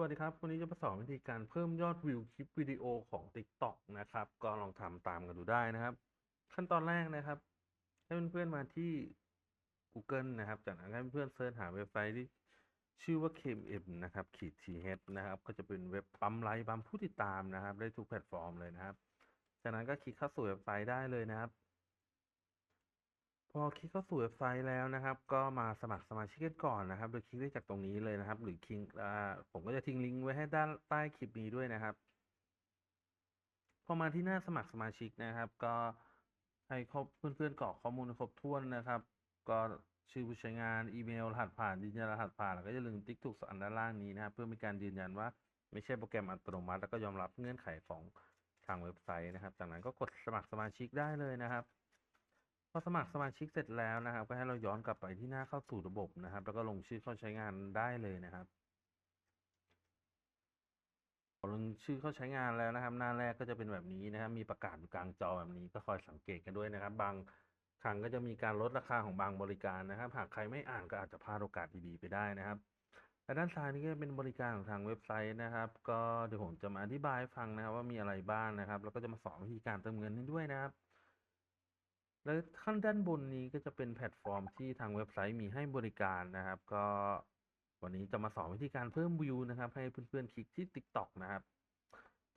วัสดีครับ วันนี้จะมาสอนวิธีการเพิ่มยอดวิวคลิปวิดีโอของ TikTok นะครับ ก็ลองทำตามกันดูได้นะครับ ขั้นตอนแรกนะครับ ให้เพื่อนๆมาที่ Google นะครับ จากนั้นให้เพื่อนๆเสิร์ชหาเว็บไซต์ที่ชื่อว่า KMM นะครับขีด th นะครับ ก็จะเป็นเว็บปั๊มไลค์ปั๊มผู้ติดตามนะครับ ได้ทุกแพลตฟอร์มเลยนะครับ จากนั้นก็คลิกเข้าสู่เว็บไซต์ได้เลยนะครับ พอคลิกเข้าสู่เว็บไซต์แล้วนะครับ ก็มาสมัครสมาชิกกันก่อนนะครับ โดยคลิกได้จากตรงนี้เลยนะครับ หรือคลิกผมก็จะทิ้งลิงก์ไว้ให้ด้านใต้คลิปนี้ด้วยนะครับ พอมาที่หน้าสมัครสมาชิกนะครับ ก็ให้ครบเพื่อนๆกรอกข้อมูลครบถ้วนนะครับ ก็ชื่อผู้ใช้งานอีเมลรหัสผ่านยืนยันรหัสผ่านแล้วก็อย่าลืมติ๊กถูกอันด้านล่างนี้นะครับ เพื่อเป็นการยืนยันว่าไม่ใช่โปรแกรมอัตโนมัติ แล้วก็ยอมรับเงื่อนไขของทางเว็บไซต์นะครับ จากนั้นก็กดสมัครสมาชิกได้เลยนะครับ พอสมัครสมาชิกเสร็จแล้วนะครับ ก็ให้เราย้อนกลับไปที่หน้าเข้าสู่ระบบนะครับ แล้วก็ลงชื่อเข้าใช้งานได้เลยนะครับพอลงชื่อเข้าใช้งานแล้วนะครับ หน้าแรกก็จะเป็นแบบนี้นะครับ มีประกาศกลางจอแบบนี้ก็คอยสังเกตกันด้วยนะครับ บางครั้งก็จะมีการลดราคาของบางบริการนะครับ หากใครไม่อ่านก็อาจจะพลาดโอกาสดีๆไปได้นะครับและด้านซ้ายนี้ก็เป็นบริการของทางเว็บไซต์นะครับ ก็เดี๋ยวผมจะมาอธิบายฟังนะครับ ว่ามีอะไรบ้างนะครับ แล้วก็จะมาสอนวิธีการเติมเงินให้ด้วยนะครับ แล้วขั้นด้านบนนี้ก็จะเป็นแพลตฟอร์มที่ทางเว็บไซต์มีให้บริการนะครับ ก็วันนี้จะมาสอนวิธีการเพิ่มวิวนะครับ ให้เพื่อนๆคลิกที่ TikTok นะครับ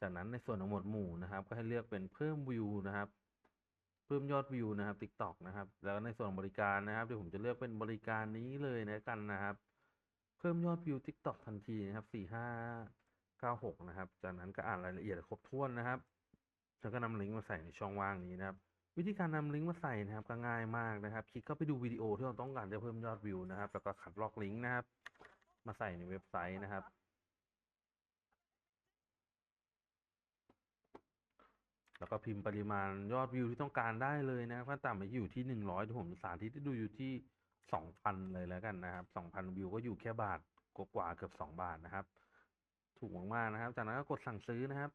จากนั้นในส่วนของหมวดหมู่นะครับ ก็ให้เลือกเป็นเพิ่มวิวนะครับ เพิ่มยอดวิวนะครับ TikTok นะครับ แล้วในส่วนบริการนะครับเดี๋ยวผมจะเลือกเป็นบริการนี้เลยนะกันนะครับ เพิ่มยอดวิว TikTok ทันทีนะครับสี่ห้าเก้าหกนะครับ จากนั้นก็อ่านรายละเอียดครบถ้วนนะครับแล้วก็นำลิงก์มาใส่ในช่องว่างนี้นะครับ วิธีการนำลิงก์มาใส่นะครับก็ง่ายมากนะครับ คลิกเข้าไปดูวิดีโอที่เราต้องการจะเพิ่มยอดวิวนะครับ แล้วก็คัดลอกลิงก์นะครับ มาใส่ในเว็บไซต์นะครับ แล้วก็พิมพ์ปริมาณยอดวิวที่ต้องการได้เลยนะครับขั้นต่ำอยู่ที่หนึ่งร้อยผมสาธิตให้ดูอยู่ที่สองพันเลยแล้วกันนะครับสองพันวิวก็อยู่แค่บาทกว่าเกือบสองบาทนะครับ ถูกมากๆนะครับ จากนั้นก็กดสั่งซื้อนะครับ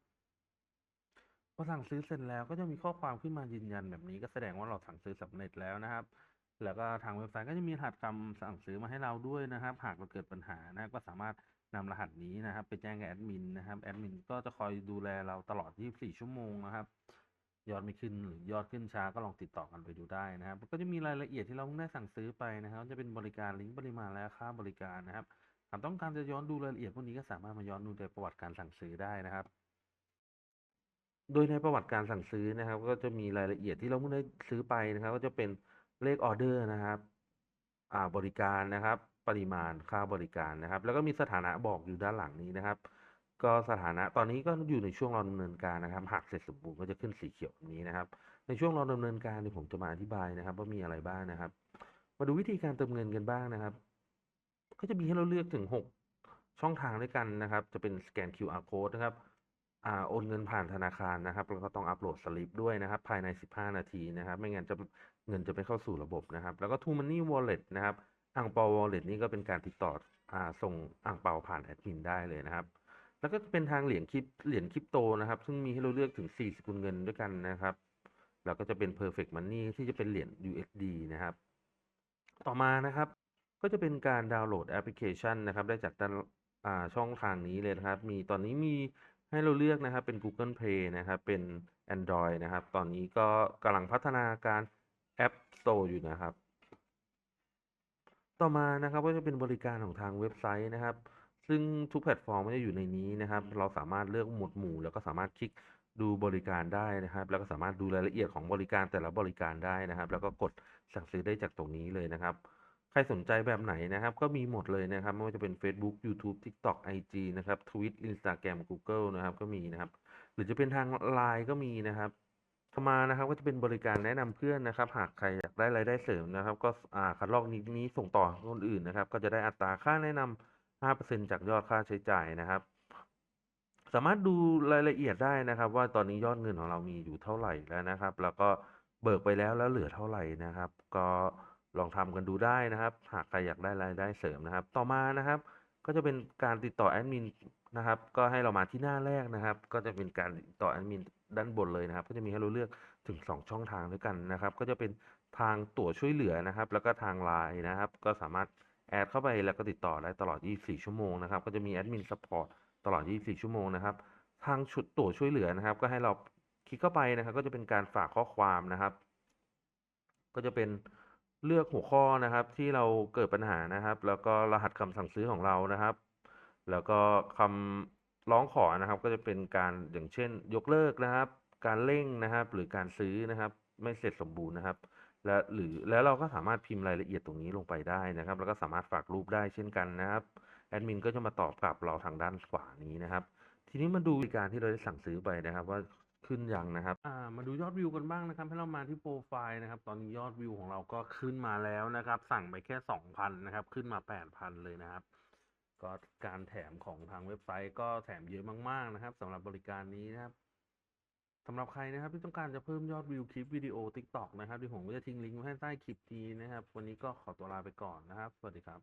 พอสั่งซื้อเสร็จแล้วก็จะมีข้อความขึ้นมายืนยันแบบนี้ก็แสดงว่าเราสั่งซื้อสำเร็จแล้วนะครับ แล้วก็ทางเว็บไซต์ก็จะมีรหัสคำสั่งซื้อมาให้เราด้วยนะครับ หากเราเกิดปัญหานะก็สามารถนำรหัสนี้นะครับ ไปแจ้งกับแอดมินนะครับแอดมินก็จะคอยดูแลเราตลอด 24 ชั่วโมงนะครับ ยอดไม่ขึ้นหรือยอดขึ้นช้าก็ลองติดต่อกันไปดูได้นะครับ ก็จะมีรายละเอียดที่เราเพิ่งได้สั่งซื้อไปนะครับ จะเป็นบริการลิงก์ปริมาณและค่าบริการนะครับหากต้องการจะย้อนดูรายละเอียดพวกนี้ก็สามารถมาย้อนดูในประวัติการสั่งซื้อได้นะครับ โดยในประวัติการสั่งซื้อนะครับ ก็จะมีรายละเอียดที่เราเพิ่งได้ซื้อไปนะครับ ก็จะเป็นเลขออเดอร์นะครับอ่าบริการนะครับ ปริมาณค่าบริการนะครับ แล้วก็มีสถานะบอกอยู่ด้านหลังนี้นะครับ ก็สถานะตอนนี้ก็อยู่ในช่วงรอดำเนินการนะครับ หากเสร็จสมบูรณ์ก็จะขึ้นสีเขียวแบบนี้นะครับ ในช่วงรอดำเนินการนี่ผมจะมาอธิบายนะครับ ว่ามีอะไรบ้างนะครับ มาดูวิธีการเติมเงินกันบ้างนะครับ ก็จะมีให้เราเลือกถึง 6 ช่องทางด้วยกันนะครับ จะเป็นสแกน QR code นะครับ อ่าโอนเงินผ่านธนาคารนะครับแล้วก็ต้องอัปโหลดสลิปด้วยนะครับ ภายใน 15 นาทีนะครับ ไม่งั้นจะเงินจะไม่เข้าสู่ระบบนะครับ แล้วก็ True Money Wallet นะครับอ่างเปา Wallet นี่ก็เป็นการติดต่ออ่าส่งอ่างเปาผ่านแอดมินได้เลยนะครับ แล้วก็เป็นทางเหรียญคริปเหรียญคริปโตนะครับ ซึ่งมีให้เราเลือกถึง 4 สกุลเงินด้วยกันนะครับ แล้วก็จะเป็น Perfect Money ที่จะเป็นเหรียญ USD นะครับ ต่อมานะครับ ก็จะเป็นการดาวน์โหลดแอปพลิเคชันนะครับ ได้จากด้านช่องทางนี้เลยนะครับ มีตอนนี้มี ให้เราเลือกนะครับเป็น Google Play นะครับเป็น Android นะครับ ตอนนี้ก็กำลังพัฒนาการ App Store อยู่นะครับ ต่อมานะครับก็จะเป็นบริการของทางเว็บไซต์นะครับ ซึ่งทุกแพลตฟอร์มก็จะอยู่ในนี้นะครับ เราสามารถเลือกหมวดหมู่ แล้วก็สามารถคลิกดูบริการได้นะครับ แล้วก็สามารถดูรายละเอียดของบริการแต่ละบริการได้นะครับ แล้วก็กดสั่งซื้อได้จากตรงนี้เลยนะครับ ใครสนใจแบบไหนนะครับ ก็มีหมดเลยนะครับ ไม่ว่าจะเป็น Facebook YouTube TikTok IG นะครับ Twitch Instagram Google นะครับ ก็มีนะครับ หรือจะเป็นทาง Line ก็มีนะครับต่อมานะครับก็จะเป็นบริการแนะนำเพื่อนนะครับ หากใครอยากได้รายได้เสริมนะครับ ก็อ่าคัดลอกนี้นี้ส่งต่อคนอื่นนะครับ ก็จะได้อัตราค่าแนะนำ5%จากยอดค่าใช้จ่ายนะครับ สามารถดูรายละเอียดได้นะครับ ว่าตอนนี้ยอดเงินของเรามีอยู่เท่าไหร่แล้วนะครับ แล้วก็เบิกไปแล้วแล้วเหลือเท่าไหร่นะครับ ก็ ลองทำกันดูได้นะครับ หากใครอยากได้รายได้เสริมนะครับ ต่อมานะครับ ก็จะเป็นการติดต่อแอดมินนะครับ ก็ให้เรามาที่หน้าแรกนะครับ ก็จะเป็นการติดต่อแอดมินด้านบนเลยนะครับ ก็จะมีให้เราเลือกถึง 2 ช่องทางด้วยกันนะครับ ก็จะเป็นทางตั๋วช่วยเหลือนะครับ แล้วก็ทางไลน์นะครับ ก็สามารถแอดเข้าไปแล้วก็ติดต่อได้ตลอด 24 ชั่วโมงนะครับ ก็จะมีแอดมินซัพพอร์ตตลอด 24 ชั่วโมงนะครับ ทางชุดตั๋วช่วยเหลือนะครับ ก็ให้เราคลิกเข้าไปนะครับ ก็จะเป็นการฝากข้อความนะครับ ก็จะเป็น เลือกหัวข้อนะครับที่เราเกิดปัญหานะครับ แล้วก็รหัสคำสั่งซื้อของเรานะครับ แล้วก็คำร้องขอนะครับ ก็จะเป็นการอย่างเช่น ยกเลิกนะครับ การเร่งนะครับ หรือการซื้อนะครับ ไม่เสร็จสมบูรณ์นะครับ และหรือแล้วเราก็สามารถพิมพ์รายละเอียดตรงนี้ลงไปได้นะครับ แล้วก็สามารถฝากรูปได้เช่นกันนะครับแอดมินก็จะมาตอบกลับเราทางด้านขวานี้นะครับ ทีนี้มาดูบริการที่เราได้สั่งซื้อไปนะครับ ว่า ขึ้นอยังนะครับ อ่า มาดูยอดวิวกันบ้างนะครับ ให้เรามาที่โปรไฟล์นะครับ ตอนนี้ยอดวิวของเราก็ขึ้นมาแล้วนะครับ สั่งไปแค่สองพันนะครับ ขึ้นมาแปดพันเลยนะครับ ก็การแถมของทางเว็บไซต์ก็แถมเยอะมาก ๆนะครับสำหรับบริการนี้นะครับสำหรับใครนะครับที่ต้องการจะเพิ่มยอดวิวคลิปวิดีโอ TikTok นะครับดี๋ยวผมก็จะทิ้งลิงก์ไว้ให้ใต้คลิปนี้นะครับ วันนี้ก็ขอตัวลาไปก่อนนะครับ สวัสดีครับ